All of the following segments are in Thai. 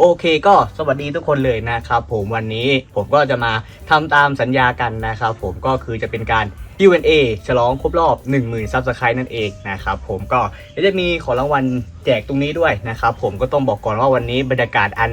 โอเคก็สวัสดีทุกคนเลยนะครับผมวันนี้ผมก็จะมาทำตามสัญญากันนะครับผมก็คือจะเป็นการ Q&A ฉลองครบรอบ 10,000ซับสไครต์นั่นเองนะครับผมก็จะมีของรางวัลแจกตรงนี้ด้วยนะครับผมก็ต้องบอกก่อนว่าวันนี้บรรยากาศอัน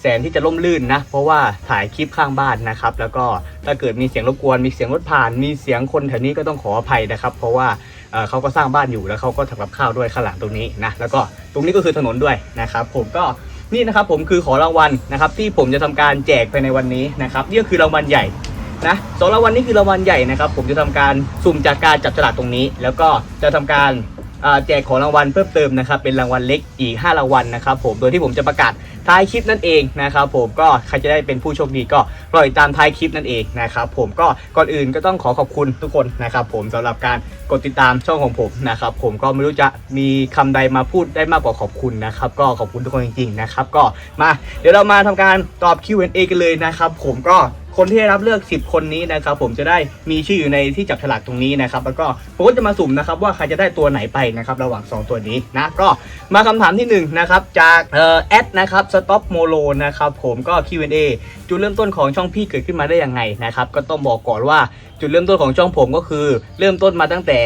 แสนที่จะร่มรื่นนะ เพราะว่าถ่ายคลิปข้างบ้านนะครับ แล้วก็ถ้าเกิดมีเสียงรบกวนมีเสียงรถผ่าน มีเสียงคนแถวนี้ก็ต้องขออภัยนะครับ เพราะว่าเขาก็สร้างบ้านอยู่แล้วเขาก็ทำกับข้าวด้วยข้างหลังตรงนี้นะแล้วก็ตรงนี้ก็คือถนนด้วยนะครับผมก็ นี่นะครับผมคือของรางวัลนะครับที่ผมจะทำการแจกภายในวันนี้นะครับนี่ก็คือรางวัลใหญ่นะสองรางวัลนี้คือรางวัลใหญ่นะครับผมจะทำการสุ่มจากการจับฉลากตรงนี้ แล้วก็จะทำการ แจกของรางวัลเพิ่มเติมนะครับเป็นรางวัลเล็กอีก 5 รางวัลนะครับผมโดยที่ผมจะประกาศท้ายคลิปนั่นเองนะครับผมก็ใครจะได้เป็นผู้โชคดีก็รอติดตามท้ายคลิปนั่นเองนะครับผมก็ก่อนอื่นก็ต้องขอขอบคุณทุกคนนะครับผมสำหรับการกดติดตามช่องของผมนะครับผมก็ไม่รู้จะมีคำใดมาพูดได้มากกว่าขอบคุณนะครับก็ขอบคุณทุกคนจริงๆนะครับก็มาเดี๋ยวเรามาทำการตอบ Q&A กันเลยนะครับผมก็ คนที่ได้รับเลือก 10 คนนี้นะครับผมจะได้มีชื่ออยู่ในที่จับฉลากตรงนี้นะครับแล้วก็ผมก็จะมาสุ่มนะครับว่าใครจะได้ตัวไหนไปนะครับระหว่าง 2 ตัวนี้นะก็มาคำถามที่1นะครับจากเออแอดนะครับ stop molo นะครับผมก็ Q&A จุดเริ่มต้นของช่องพี่เกิดขึ้นมาได้ยังไงนะครับก็ต้องบอกก่อนว่าจุดเริ่มต้นของช่องผมก็คือ เริ่มต้นมาตั้งแต่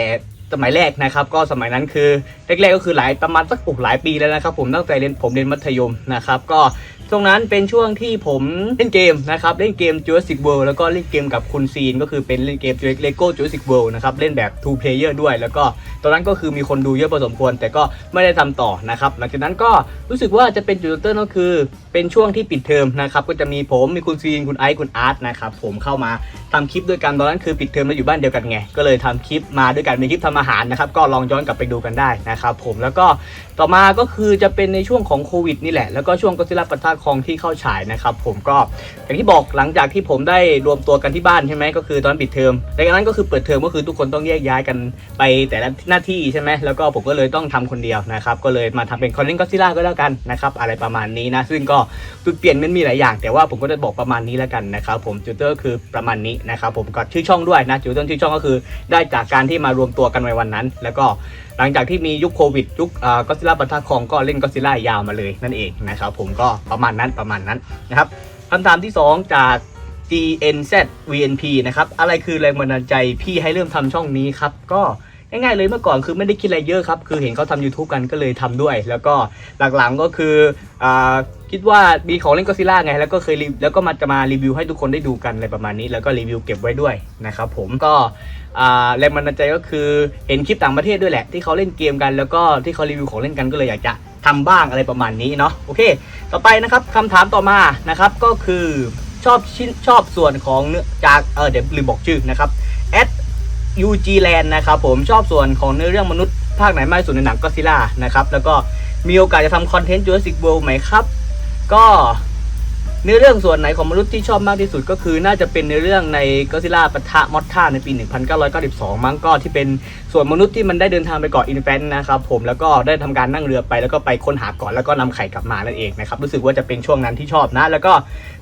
สมัยแรกนะครับ ก็สมัยนั้นคือแรกๆก็คือหลายประมาณสักหลายปีแล้วนะครับ ผมตั้งแต่เรียนผมเรียนมัธยมนะครับ ก็ตรงนั้นเป็นช่วงที่ผมเล่นเกมนะครับ เล่นเกม Jurassic World แล้วก็เล่นเกมกับคุณซีน ก็คือเป็นเล่นเกม Lego Jurassic World นะครับ เล่นแบบ two player ด้วย แล้วก็ตอนนั้นก็คือมีคนดูเยอะพอสมควร แต่ก็ไม่ได้ทำต่อนะครับ หลังจากนั้นก็รู้สึกว่าจะเป็นจุดเริ่มต้นก็คือ เป็นช่วงที่ปิดเทอมนะครับ ก็จะมีผมมีคุณซีนคุณไอซ์คุณอาร์ตนะครับผมเข้ามาทำคลิปด้วยกันตอนนั้นคือปิดเทอมแล้วอยู่บ้านเดียวกันไงก็เลยทำคลิปมาด้วยกันเป็นคลิปทำอาหารนะครับก็ลองย้อนกลับไปดูกันได้นะครับผมแล้วก็ ต่อมาก็คือจะเป็นในช่วงของโควิดนี่แหละ แล้วก็ช่วงก็ซิล่าปะทะคองที่เข้าฉายนะครับผมก็อย่างที่บอกหลังจากที่ผมได้รวมตัวกันที่บ้านใช่ไหมก็คือตอนปิดเทอมหลังนั้นก็คือเปิดเทอมก็คือทุกคนต้องแยกย้ายกันไปแต่ละหน้าที่ใช่ไหมแล้วก็ผมก็เลยต้องทำคนเดียวนะครับก็เลยมาทำเป็นคอนเทนต์ก็ซิล่าก็แล้วกันนะครับอะไรประมาณนี้นะซึ่งก็จุดเปลี่ยนมันมีหลายอย่าง แต่ว่าผมก็จะบอกประมาณนี้แล้วกันนะครับผมจุดเตอร์คือประมาณนี้นะครับผมก็ชื่อช่องด้วยนะจุดเตอร์ชื่อช่องก็คือ ได้จากการที่มารวมตัวกันในวันนั้น แล้วก็หลังจากที่มียุคโควิดยุคก็ซิล่าปะทะคองก็เล่นก็ซิล่ายาวมาเลยนั่นเองนะครับผมก็ประมาณนั้นประมาณนั้นนะครับคำถามที่ 2 จาก GNZ VNP นะครับอะไรคือแรงบันดาลใจพี่ให้เริ่มทำช่องนี้ครับก็ง่ายๆเลยเมื่อก่อนคือไม่ได้คิดอะไรเยอะครับ คือเห็นเขาทำ YouTube กันก็เลยทำด้วย แล้วก็หลังๆก็คืออคิดว่ามีของเล่นก็ซิล่าไง แล้วก็เคยแล้วก็มาจะมารีวิวให้ทุกคนได้ดูกันอะไรประมาณนี้ แล้วก็รีวิวเก็บไว้ด้วยนะครับผมก็ แรงบันดาลใจก็คือเห็นคลิปต่างประเทศด้วยแหละ ที่เขาเล่นเกมกันแล้วก็ที่เขารีวิวของเล่นกันก็เลยอยากจะทำบ้างอะไรประมาณนี้เนาะโอเค ต่อไปนะครับคำถามต่อมานะครับก็คือชอบชิ้นชอบส่วนของเนื้อจากเออเดี๋ยวลืมบอกชื่อนะครับ at UG Land นะครับผมชอบส่วนของเนื้อเรื่องมนุษย์ภาคไหนมากที่สุดในหนังก็ซิล่านะครับแล้วก็มีโอกาสจะทำคอนเทนต์ Jurassic World ไหมครับ ก็ เนื้อเรื่องส่วนไหนของมนุษย์ที่ชอบมากที่สุดก็คือน่าจะเป็นในเรื่องในก็ซิล่าปะทะมอสท่าในปี 1992 มั้งก็ที่เป็นส่วนมนุษย์ที่มันได้เดินทางไปเกาะอินแฟนนะครับผมแล้วก็ได้ทำการนั่งเรือไปแล้วก็ไปค้นหาเกาะแล้วก็นำไข่กลับมานั่นเองนะครับรู้สึกว่าจะเป็นช่วงนั้นที่ชอบนะ แล้วก็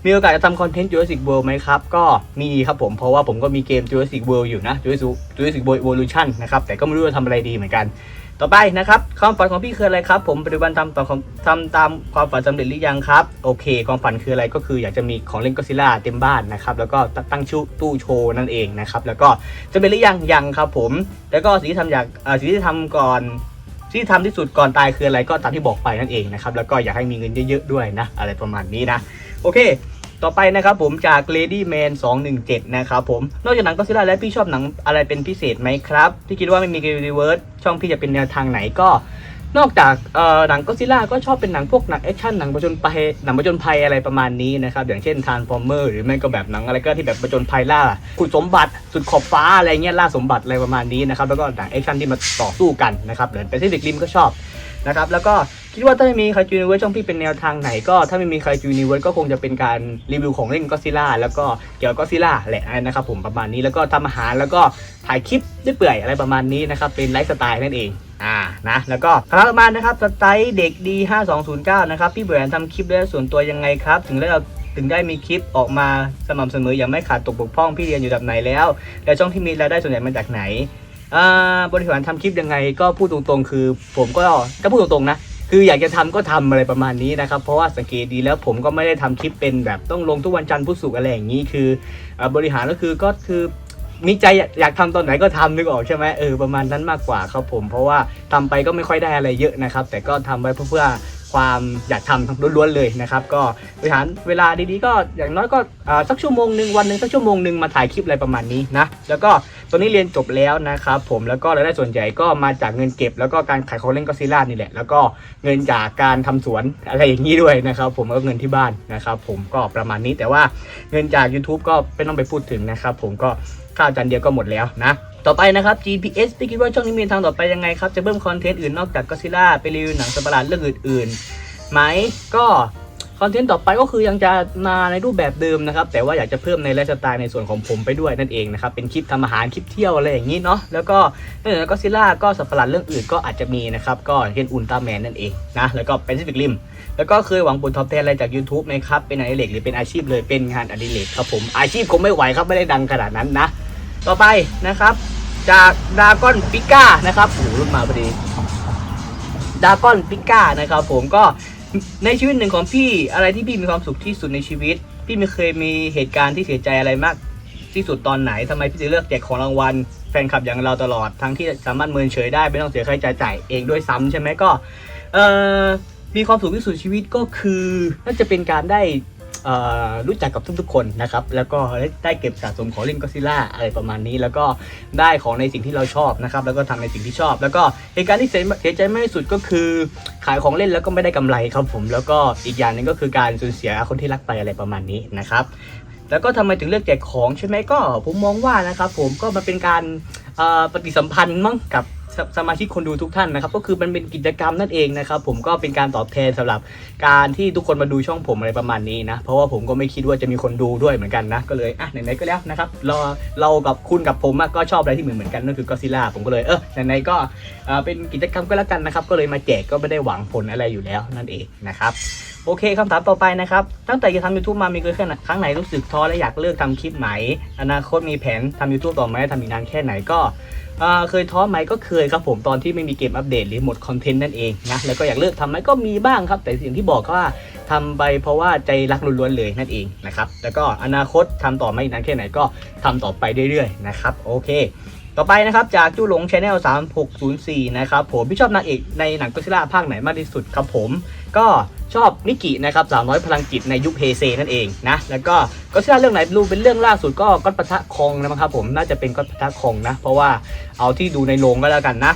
มีโอกาสจะทำคอนเทนต์ Jurassic World ไหมครับ ก็มีครับผมเพราะว่าผมก็มีเกม Jurassic World อยู่นะ Jurassic World Evolution นะครับแต่ก็ไม่รู้จะทำอะไรดีเหมือนกัน ต่อไปนะครับความฝันของพี่คืออะไรครับ ผมปัจจุบันทำต่อของทำตามความฝันสำเร็จหรือยังครับ โอเค ความฝันคืออะไรก็คืออยากจะมีของเล่นก็ซิล่าเต็มบ้านนะครับ แล้วก็ตั้งชื่อตู้โชว์นั่นเองนะครับ แล้วก็จะเป็นหรือยังยังครับผม แล้วก็สิ่งที่ทำอยากสิ่งที่ทำก่อนที่ทำที่สุดก่อนตายคืออะไรก็ตามที่บอกไปนั่นเองนะครับ แล้วก็อยากให้มีเงินเยอะๆด้วยนะ อะไรประมาณนี้นะ โอเค ต่อไปนะครับผมจาก Lady Man 217 นะครับผม นอกจากหนังก็ซิล่าแล้วพี่ชอบหนังอะไรเป็นพิเศษไหมครับที่คิดว่าไม่มีกรีเวิร์สช่องพี่จะเป็นแนวทางไหนก็ นอกจากหนังก็ซิล่าก็ชอบเป็นหนังพวกหนังแอคชั่นหนังประจนภัยหนังประจนภัยอะไรประมาณนี้นะครับอย่างเช่นทานฟอร์เมอร์หรือไม่ก็แบบหนังอะไรก็ที่แบบประจนภัยล่าขุดสมบัติสุดขอบฟ้าอะไรเงี้ยล่าสมบัติอะไรประมาณนี้นะครับแล้วก็หนังแอคชั่นที่มาต่อสู้กันนะครับหรือเป็นซิฟิกริมก็ชอบ นะครับแล้วก็คิดว่าถ้าไม่มีใครจูนิเวิร์สช่องพี่เป็นแนวทางไหนก็ถ้าไม่มีใครจูนิเวิร์สก็คงจะเป็นการรีวิวของเล่นก็ซิล่าแล้วก็เกี่ยวกับก็ซิล่าแหละนะครับผมประมาณนี้แล้วก็ทำอาหารแล้วก็ถ่ายคลิปได้เปื่อยอะไรประมาณนี้นะครับเป็นไลฟ์สไตล์นั่นเองอ่านะแล้วก็คำถามต่อมานะครับสไตล์เด็กดี 5209 นะครับ พี่เบื่อทำคลิปด้วยส่วนตัวยังไงครับ ถึงได้ถึงได้มีคลิปออกมาสม่ำเสมออย่างไม่ขาดตกบกพร่องพี่เรียนอยู่แบบไหนแล้ว แล้วช่องที่มีรายได้ส่วนใหญ่มาจากไหน บริหารทำคลิปยังไงก็พูดตรงๆ คือ ผมก็ก็พูดตรงๆนะคืออยากจะทำก็ทำอะไรประมาณนี้นะครับ เพราะว่าสังเกตดีแล้วผมก็ไม่ได้ทำคลิปเป็นแบบต้องลงทุกวันจันทร์พุธศุกร์อะไรอย่างนี้คืออบริหารก็คือก็คือมีใจอยากอยากทำตอนไหนก็ทำนึกออกใช่ไหมเออประมาณนั้นมากกว่าครับผม เพราะว่าทำไปก็ไม่ค่อยได้อะไรเยอะนะครับ แต่ก็ทำไว้เพื่อ ความอยากทำล้วนๆเลยนะครับ ก็บริหารเวลาดีๆก็อย่างน้อยก็สักชั่วโมงหนึ่งวันหนึ่งสักชั่วโมงหนึ่งมาถ่ายคลิปอะไรประมาณนี้นะแล้วก็ตอนนี้เรียนจบแล้วนะครับผมแล้วก็รายได้ส่วนใหญ่ก็มาจากเงินเก็บ แล้วก็การขายของเล่นก็ซิล่านี่แหละ แล้วก็เงินจากการทำสวนอะไรอย่างนี้ด้วยนะครับผมแล้วก็เงินที่บ้านนะครับผมก็ประมาณนี้แต่ว่าเงินจาก YouTube ก็ไม่ต้องไปพูดถึงนะครับผมก็ข้าวจานเดียวก็หมดแล้วนะ ต่อไปนะครับ GPS พี่คิดว่าช่องนี้มีทางต่อไปยังไงครับ จะเพิ่มคอนเทนต์อื่นนอกจากก็ซิล่าไปรีวิวหนังสัตว์ประหลาดเรื่องอื่นๆไหมก็คอนเทนต์ต่อไปก็คือยังจะมาในรูปแบบเดิมนะครับ แต่ว่าอยากจะเพิ่มในไลฟ์สไตล์ในส่วนของผมไปด้วยนั่นเองนะครับ เป็นคลิปทำอาหารคลิปเที่ยวอะไรอย่างนี้เนาะแล้วก็นอกจากก็ซิล่าก็สัตว์ปหลาดเรื่องอื่นก็อาจจะมีนะครับ ก็เช่นอุลตร้าแมนนั่นเองนะแล้วก็เป็นซิฟิกริมแล้วก็เคยหวังผลตอบแทนอะไรจาก YouTube ไหมครับ เป็นงานอดิเรกหรือเป็นอาชีพเลยเป็นงานอดิเรกครับผมอาชีพคงไม่ไหวครับไม่ได้ดังขนาดนั้นนะ ต่อไปนะครับ จากดากอนปิก้านะครับโอ้รุ่นมาพอดีดากอนปิก้านะครับ ผมก็ในชีวิตหนึ่งของพี่อะไรที่พี่มีความสุขที่สุดในชีวิต พี่ไม่เคยมีเหตุการณ์ที่เสียใจอะไรมาก ที่สุดตอนไหนทำไมพี่ถึงเลือกแจกของรางวัลแฟนคลับอย่างเราตลอดทั้งที่สามารถเมินเฉยได้ไม่ต้องเสียค่าใช้จ่ายเองด้วยซ้ำใช่ไหมก็เอ่อมีความสุขที่สุดชีวิตก็คือน่าจะเป็นการได้ รู้จักกับทุกๆคนนะครับ แล้วก็ได้เก็บสะสมของเล่นก็ซิล่าอะไรประมาณนี้ แล้วก็ได้ของในสิ่งที่เราชอบนะครับ แล้วก็ทำในสิ่งที่ชอบ แล้วก็เหตุการณ์ที่เสียใจมากที่สุดก็คือขายของเล่นแล้วก็ไม่ได้กำไรครับผม แล้วก็อีกอย่างหนึ่งก็คือการสูญเสียคนที่รักไปอะไรประมาณนี้นะครับ แล้วก็ทำไมถึงเลือกแจกของใช่ไหมก็ผมมองว่านะครับผมก็มันเป็นการปฏิสัมพันธ์มั้งกับ สสมาชิกคนดูทุกท่านนะครับ ก็คือมันเป็นกิจกรรมนั่นเองนะครับ ผมก็เป็นการตอบแทนสำหรับการที่ทุกคนมาดูช่องผมอะไรประมาณนี้นะ เพราะว่าผมก็ไม่คิดว่าจะมีคนดูด้วยเหมือนกันนะ ก็เลยอะไหนๆก็แล้วนะครับเราเรากับคุณกับผมก็ชอบอะไรที่เหมือนเหมือนกันนั่นคือก็ซิล่าผมก็เลยเออไหนๆก็เป็นกิจกรรมก็แล้วกันนะครับ ก็เลยมาแจกก็ไม่ได้หวังผลอะไรอยู่แล้วนั่นเองนะครับ โอเคคำถามต่อไปนะครับ ตั้งแต่จะทำ YouTube มามีเคยแค่ครั้งไหนรู้สึกท้อและอยากเลิกทำคลิปไหม อนาคตมีแผนทำ YouTube ต่อไหมทำอีกนานแค่ไหนก็เคยท้อไหมก็เคยครับผมตอนที่ไม่มีเกมอัปเดตหรือหมดคอนเทนต์นั่นเองนะแล้วก็อยากเลิกทำไหมก็มีบ้างครับ แต่สิ่งที่บอกก็ว่าทำไปเพราะว่าใจรักล้วนๆเลยนั่นเองนะครับแล้วก็อนาคตทำต่อไหมอีกนานแค่ไหนก็ทำต่อไปเรื่อยๆนะครับโอเคต่อไปนะครับจากจู้หลงชาแนล3604 นะครับผมพี่ชอบนางเอกในหนังก็ซิล่าภาคไหนมากที่สุดครับผม ก็ ชอบนิกินะครับสาวน้อยพลังจิตในยุคเฮเซนั่นเองนะแล้วก็ก็เชื่อเรื่องไหนรู้เป็นเรื่องล่าสุดก็ก็อดปะทะคองนะครับผมน่าจะเป็นก็อดปะทะคองนะ เพราะว่าเอาที่ดูในโรงก็แล้วกันนะ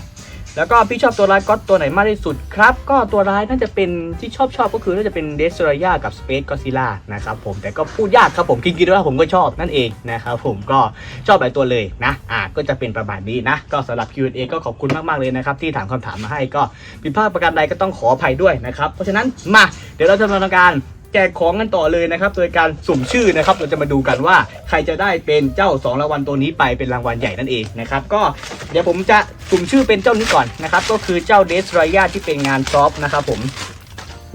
แล้วก็พี่ชอบตัวร้ายก็ตัวไหนมากที่สุดครับ ก็ตัวร้ายน่าจะเป็นที่ชอบชอบก็คือน่าจะเป็นเดส t ร o ยากับสเปซก็ซิล่านะครับผมแต่ก็พูดยากครับผมคิดคิดว่าผมก็ชอบนั่นเองนะครับผมก็ชอบหลายตัวเลยนะอ่าก็จะเป็นประมาณนี้นะ ก็สำหรับ Q&A ก็ขอบคุณมาก ๆ เลยนะครับ ที่ถามคำถามมาให้ก็ผิดพลาดประการใดก็ต้องขออภัยด้วยนะครับ เพราะฉะนั้นมาเดี๋ยวเราจะทำการ แจกของกันต่อเลยนะครับ โดยการสุ่มชื่อนะครับ เราจะมาดูกันว่าใครจะได้เป็นเจ้าสองรางวัลตัวนี้ไปเป็นรางวัลใหญ่นั่นเองนะครับ ก็เดี๋ยวผมจะสุ่มชื่อเป็นเจ้านี้ก่อนนะครับ ก็คือเจ้าเดสร o ยาที่เป็นงานซอฟนะครับผม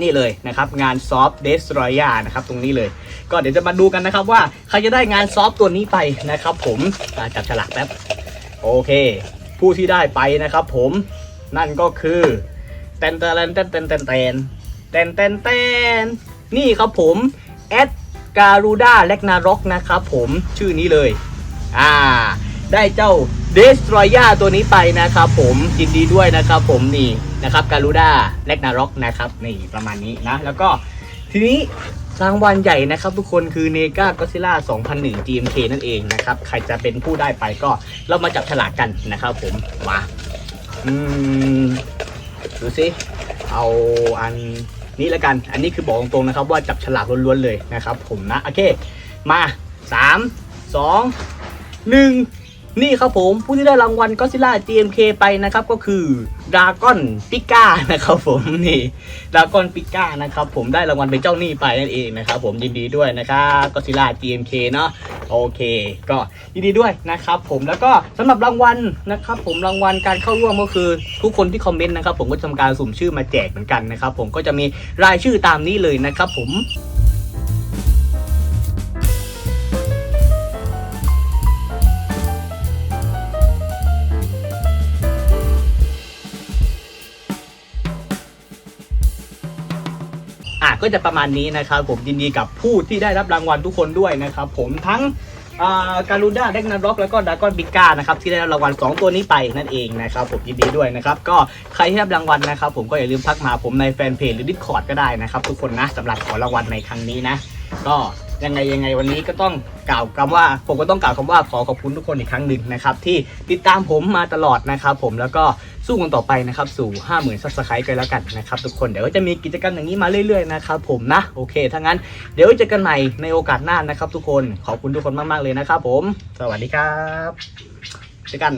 นี่เลยนะครับงานซอฟเดสร o ยานะครับตรงนี้เลย ก็เดี๋ยวจะมาดูกันนะครับว่าใครจะได้งานซอฟตัวนี้ไปนะครับ ผมจับฉลากแป๊บโอเค ผู้ที่ได้ไปนะครับ ผมนั่นก็คือแตนแตนแตนแตนแตนแตนแตนแตนแตน นี่ครับผมแอดการูด้าแลกนารอกนะครับผมชื่อนี้เลย อ่า ได้เจ้าเดส t ร o ยาตัวนี้ไปนะครับผมยินดีด้วยนะครับผมนี่นะครับการูด้าแลกนารอกนะครับนี่ประมาณนี้นะ แล้วก็ทีนี้รางวัลใหญ่นะครับทุกคนคือเนกาก็ซิล่า2001 GMK นั่นเองนะครับ ใครจะเป็นผู้ได้ไปก็เรามาจับฉลากกันนะครับผมมาอืมดูสิเอาอัน นี้แล้วกัน อันนี้คือบอกตรงๆนะครับว่าจับฉลากล้วนๆเลยนะครับ ผมนะ โอเค มาสามสองห นี่ครับผมผู้ที่ได้รางวัลก็ซิล่า GMK ไปนะครับก็คือดากอนปิก้านะครับผมนี่ดากอนปิก้านะครับผมได้รางวัลเป็นเจ้าหนี้ไปนั่นเองนะครับผมยินดีด้วยนะครับก็ซิล่า GMK เนาะโอเค ก็ยินดีด้วยนะครับผมแล้วก็สำหรับรางวัลนะครับผมรางวัลการเข้าร่วมก็คือทุกคนที่คอมเมนต์นะครับผมก็จะทำการสุ่มชื่อมาแจกเหมือนกันนะครับผมก็จะมีรายชื่อตามนี้เลยนะครับผม ก็จะประมาณนี้นะครับผมยินดีกับผู้ที่ได้รับรางวัลทุกคนด้วยนะครับผมทั้งการูด้าเด็กนาร็อกแล้วก็ดากอนบิก้านะครับที่ได้รับรางวัล 2 ตัวนี้ไปนั่นเองนะครับผมยินดีด้วยนะครับก็ใครที่ได้รับรางวัลนะครับผมก็อย่าลืมทักมาผมในแฟนเพจหรือดิสคอร์ดก็ได้นะครับทุกคนนะสำหรับขอรางวัลในครั้งนี้นะก็ ยังไงยังไงวันนี้ก็ต้องกล่าวคำว่า ผมก็ต้องกล่าวคำว่าขอขอบคุณทุกคนอีกครั้งหนึ่งนะครับ ที่ติดตามผมมาตลอดนะครับ ผมแล้วก็สู้กันต่อไปนะครับสู่ 50,000ซับสไครต์กันแล้วกันนะครับทุกคนเดี๋ยวก็จะมีกิจกรรมอย่างนี้มาเรื่อยๆนะครับผมนะโอเคถ้างั้นเดี๋ยวเจอกันใหม่ในโอกาสหน้านะครับ ทุกคนขอบคุณทุกคนมากๆเลยนะครับ ผม สวัสดีครับเจอกัน